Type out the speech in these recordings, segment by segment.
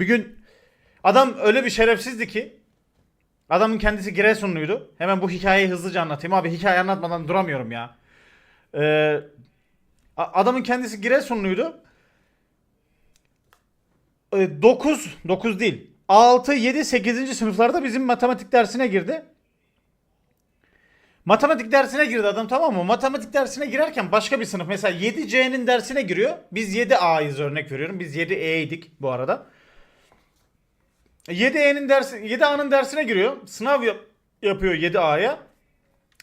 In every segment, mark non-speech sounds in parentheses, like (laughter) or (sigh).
Bir gün adam öyle bir şerefsizdi ki adamın kendisi Giresunluydu. Hemen bu hikayeyi hızlıca anlatayım. Abi hikaye anlatmadan duramıyorum ya. Ee, adamın kendisi Giresunluydu. 9 9 değil. 6 7 8. sınıflarda bizim matematik dersine girdi. Matematik dersine girdi adam tamam mı? Matematik dersine girerken başka bir sınıf mesela 7C'nin dersine giriyor. Biz 7A'yız örnek veriyorum. Biz 7E'ydik bu arada. 7E'nin dersi 7A'nın dersine giriyor. Sınav yap- yapıyor 7A'ya.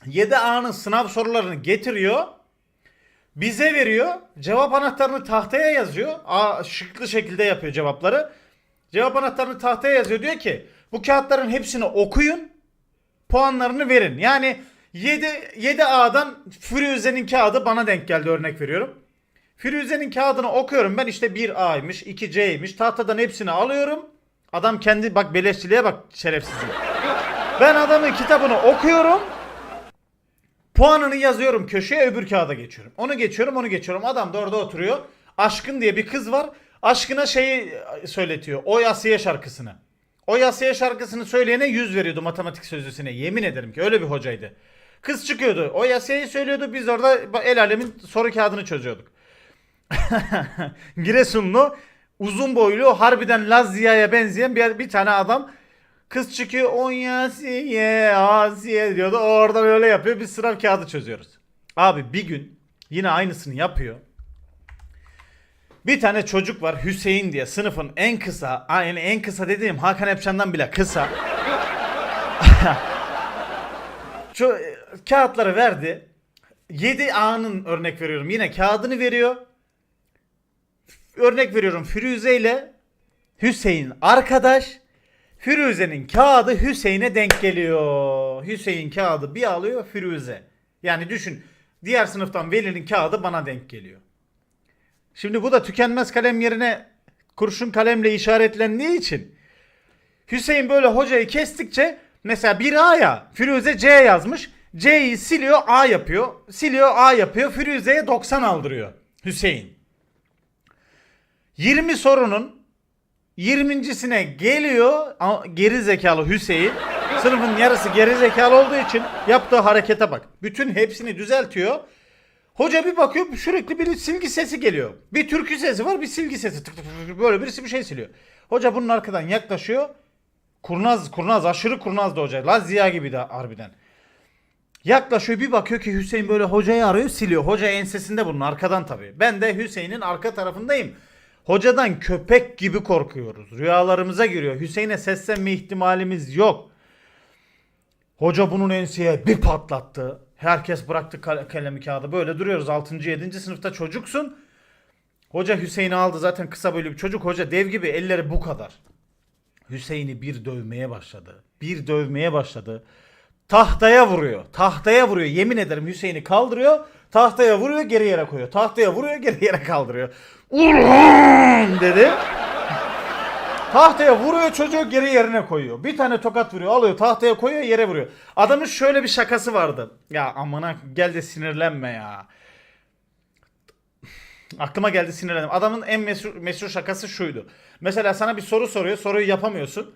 7A'nın sınav sorularını getiriyor. Bize veriyor. Cevap anahtarını tahtaya yazıyor. A şıklı şekilde yapıyor cevapları. Cevap anahtarını tahtaya yazıyor. Diyor ki bu kağıtların hepsini okuyun. Puanlarını verin. Yani 7 7A'dan Firuze'nin kağıdı bana denk geldi örnek veriyorum. Firuze'nin kağıdını okuyorum ben işte 1A'ymış 2C'ymiş tahtadan hepsini alıyorum. Adam kendi bak beleşçiliğe bak şerefsizim. Ben adamın kitabını okuyorum. Puanını yazıyorum köşeye öbür kağıda geçiyorum. Onu geçiyorum onu geçiyorum. Adam da orada oturuyor. Aşkın diye bir kız var. Aşkına şeyi söyletiyor. O Yasiye şarkısını. O Yasiye şarkısını söyleyene 100 veriyordu matematik sözlüsüne. Yemin ederim ki öyle bir hocaydı. Kız çıkıyordu. O Yasiye'yi söylüyordu. Biz orada el alemin soru kağıdını çözüyorduk. (laughs) Giresunlu uzun boylu harbiden Laz Ziya'ya benzeyen bir, bir tane adam kız çıkıyor on Yasiye Asiye diyordu oradan öyle yapıyor biz sınav kağıdı çözüyoruz. Abi bir gün yine aynısını yapıyor. Bir tane çocuk var Hüseyin diye sınıfın en kısa yani en kısa dediğim Hakan Epşan'dan bile kısa. (laughs) Şu kağıtları verdi. 7A'nın örnek veriyorum. Yine kağıdını veriyor. Örnek veriyorum Firuze ile Hüseyin arkadaş. Firuze'nin kağıdı Hüseyin'e denk geliyor. Hüseyin kağıdı bir alıyor Firuze. Yani düşün diğer sınıftan Veli'nin kağıdı bana denk geliyor. Şimdi bu da tükenmez kalem yerine kurşun kalemle işaretlendiği için Hüseyin böyle hocayı kestikçe mesela bir A ya Firuze C yazmış. C'yi siliyor A yapıyor. Siliyor A yapıyor. Firuze'ye 90 aldırıyor Hüseyin. 20 sorunun 20.sine geliyor geri zekalı Hüseyin. Sınıfın yarısı geri zekalı olduğu için yaptığı harekete bak. Bütün hepsini düzeltiyor. Hoca bir bakıyor sürekli bir silgi sesi geliyor. Bir türkü sesi var bir silgi sesi. Tık tık tık böyle birisi bir şey siliyor. Hoca bunun arkadan yaklaşıyor. Kurnaz kurnaz aşırı kurnazdı hoca. Laz Ziya gibi de harbiden. Yaklaşıyor bir bakıyor ki Hüseyin böyle hocayı arıyor siliyor. Hoca ensesinde bunun arkadan tabii. Ben de Hüseyin'in arka tarafındayım. Hocadan köpek gibi korkuyoruz. Rüyalarımıza giriyor. Hüseyin'e seslenme ihtimalimiz yok. Hoca bunun enseye bir patlattı. Herkes bıraktı kal- kalemi kağıdı. Böyle duruyoruz. 6. 7. sınıfta çocuksun. Hoca Hüseyin'i aldı zaten kısa böyle bir çocuk. Hoca dev gibi elleri bu kadar. Hüseyin'i bir dövmeye başladı. Bir dövmeye başladı. Tahtaya vuruyor. Tahtaya vuruyor. Yemin ederim Hüseyin'i kaldırıyor. Tahtaya vuruyor geri yere koyuyor. Tahtaya vuruyor geri yere kaldırıyor. Ulan dedi. Tahtaya vuruyor çocuğu geri yerine koyuyor. Bir tane tokat vuruyor alıyor tahtaya koyuyor yere vuruyor. Adamın şöyle bir şakası vardı. Ya amına gel de sinirlenme ya. Aklıma geldi sinirlendim. Adamın en meşhur, meşhur şakası şuydu. Mesela sana bir soru soruyor soruyu yapamıyorsun.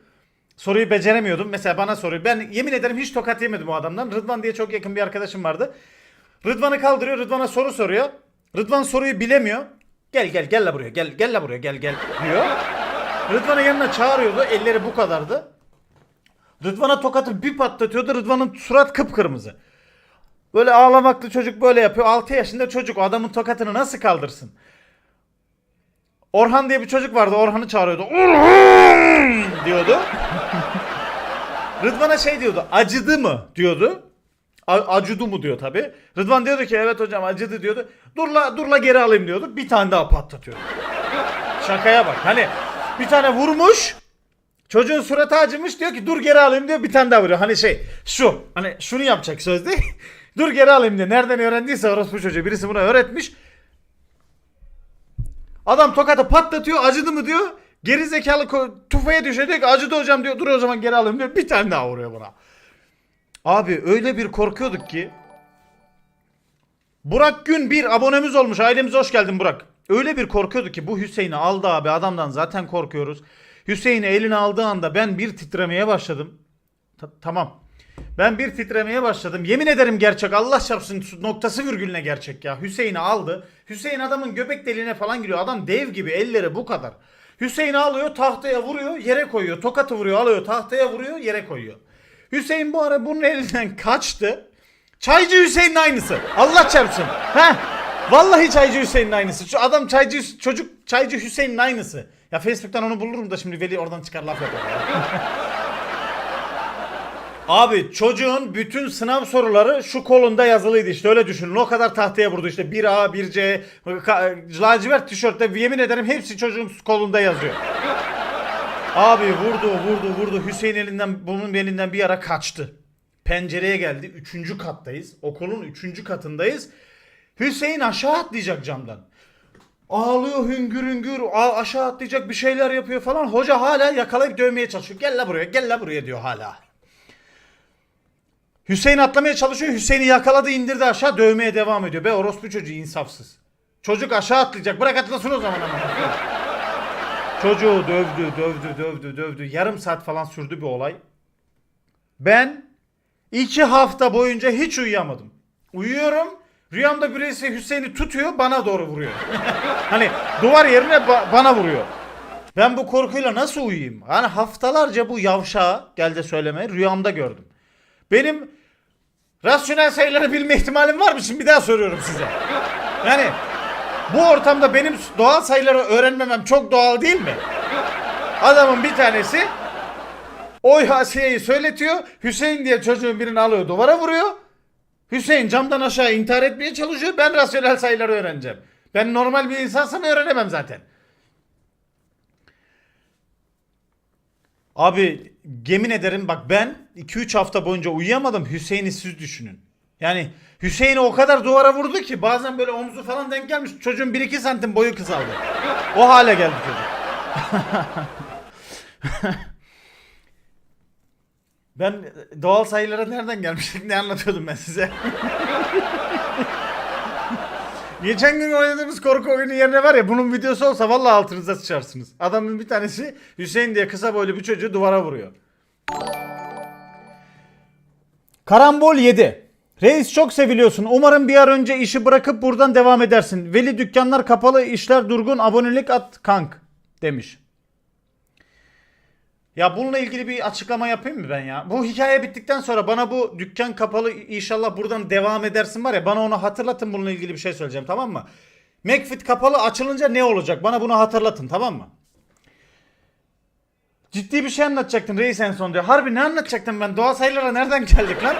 Soruyu beceremiyordum. Mesela bana soruyor. Ben yemin ederim hiç tokat yemedim o adamdan. Rıdvan diye çok yakın bir arkadaşım vardı. Rıdvan'ı kaldırıyor. Rıdvan'a soru soruyor. Rıdvan soruyu bilemiyor. Gel gel gel la buraya. Gel gel la buraya. Gel gel diyor. Rıdvan'ı yanına çağırıyordu. Elleri bu kadardı. Rıdvan'a tokatı bir patlatıyordu. Rıdvan'ın surat kıpkırmızı. Böyle ağlamaklı çocuk böyle yapıyor. 6 yaşında çocuk adamın tokatını nasıl kaldırsın? Orhan diye bir çocuk vardı. Orhan'ı çağırıyordu. Orhan diyordu. Rıdvan'a şey diyordu. Acıdı mı diyordu. Acıdı mı diyor tabi. Rıdvan diyordu ki evet hocam acıdı diyordu. Durla durla geri alayım diyordu. Bir tane daha patlatıyordu. Şakaya bak. Hani bir tane vurmuş. Çocuğun suratı acımış diyor ki dur geri alayım diyor bir tane daha vuruyor. Hani şey şu hani şunu yapacak sözde. (laughs) dur geri alayım diyor. Nereden öğrendiyse orospu çocuğu birisi buna öğretmiş. Adam tokatı patlatıyor acıdı mı diyor. Geri zekalı tufaya ki acıdı hocam diyor. Dur o zaman geri alayım diyor. Bir tane daha vuruyor buna. Abi öyle bir korkuyorduk ki. Burak Gün bir abonemiz olmuş. Ailemize hoş geldin Burak. Öyle bir korkuyorduk ki bu Hüseyin'i aldı abi adamdan zaten korkuyoruz. Hüseyin'i eline aldığı anda ben bir titremeye başladım. Ta- tamam. Ben bir titremeye başladım. Yemin ederim gerçek. Allah çarpsın noktası virgülüne gerçek ya. Hüseyin'i aldı. Hüseyin adamın göbek deliğine falan giriyor. Adam dev gibi elleri bu kadar. Hüseyin'i alıyor tahtaya vuruyor yere koyuyor. Tokatı vuruyor alıyor tahtaya vuruyor yere koyuyor. Hüseyin bu ara bunun elinden kaçtı. Çaycı Hüseyin'in aynısı. Allah çarpsın. Heh. Vallahi Çaycı Hüseyin'in aynısı. Şu adam Çaycı çocuk Çaycı Hüseyin'in aynısı. Ya Facebook'tan onu bulurum da şimdi Veli oradan çıkar laf yapar. (laughs) Abi çocuğun bütün sınav soruları şu kolunda yazılıydı işte öyle düşünün. O kadar tahtaya vurdu işte 1A, 1C, ka- lacivert tişörtte yemin ederim hepsi çocuğun kolunda yazıyor. Abi vurdu vurdu vurdu Hüseyin elinden bunun elinden bir ara kaçtı. Pencereye geldi. Üçüncü kattayız. Okulun üçüncü katındayız. Hüseyin aşağı atlayacak camdan. Ağlıyor hüngür hüngür aşağı atlayacak bir şeyler yapıyor falan. Hoca hala yakalayıp dövmeye çalışıyor. Gel la buraya gel la buraya diyor hala. Hüseyin atlamaya çalışıyor. Hüseyin'i yakaladı indirdi aşağı dövmeye devam ediyor. Be orospu çocuğu insafsız. Çocuk aşağı atlayacak. Bırak atlasın o zaman ama. Çocuğu dövdü, dövdü, dövdü, dövdü. Yarım saat falan sürdü bir olay. Ben iki hafta boyunca hiç uyuyamadım. Uyuyorum. Rüyamda birisi Hüseyin'i tutuyor bana doğru vuruyor. hani duvar yerine ba- bana vuruyor. Ben bu korkuyla nasıl uyuyayım? Hani haftalarca bu yavşağı gel de söyleme rüyamda gördüm. Benim rasyonel sayıları bilme ihtimalim var mı? Şimdi bir daha soruyorum size. Yani bu ortamda benim doğal sayıları öğrenmemem çok doğal değil mi? Adamın bir tanesi Oy Asiye'yi söyletiyor. Hüseyin diye çocuğun birini alıyor duvara vuruyor. Hüseyin camdan aşağı intihar etmeye çalışıyor. Ben rasyonel sayıları öğreneceğim. Ben normal bir insansam öğrenemem zaten. Abi yemin ederim bak ben 2-3 hafta boyunca uyuyamadım. Hüseyin'i siz düşünün. Yani Hüseyin'i o kadar duvara vurdu ki bazen böyle omzu falan denk gelmiş. Çocuğun 1-2 santim boyu kısaldı. O hale geldi çocuk. (laughs) Ben doğal sayılara nereden gelmiştik ne anlatıyordum ben size? (laughs) Geçen gün oynadığımız korku oyunu yerine var ya bunun videosu olsa vallahi altınıza sıçarsınız. Adamın bir tanesi Hüseyin diye kısa boylu bir çocuğu duvara vuruyor. Karambol 7. Reis çok seviliyorsun. Umarım bir an önce işi bırakıp buradan devam edersin. Veli dükkanlar kapalı, işler durgun, abonelik at kank demiş. Ya bununla ilgili bir açıklama yapayım mı ben ya? Bu hikaye bittikten sonra bana bu dükkan kapalı inşallah buradan devam edersin var ya bana onu hatırlatın bununla ilgili bir şey söyleyeceğim tamam mı? McFit kapalı açılınca ne olacak? Bana bunu hatırlatın tamam mı? Ciddi bir şey anlatacaktın reis en son diyor. Harbi ne anlatacaktım ben? Doğa sayılara nereden geldik lan?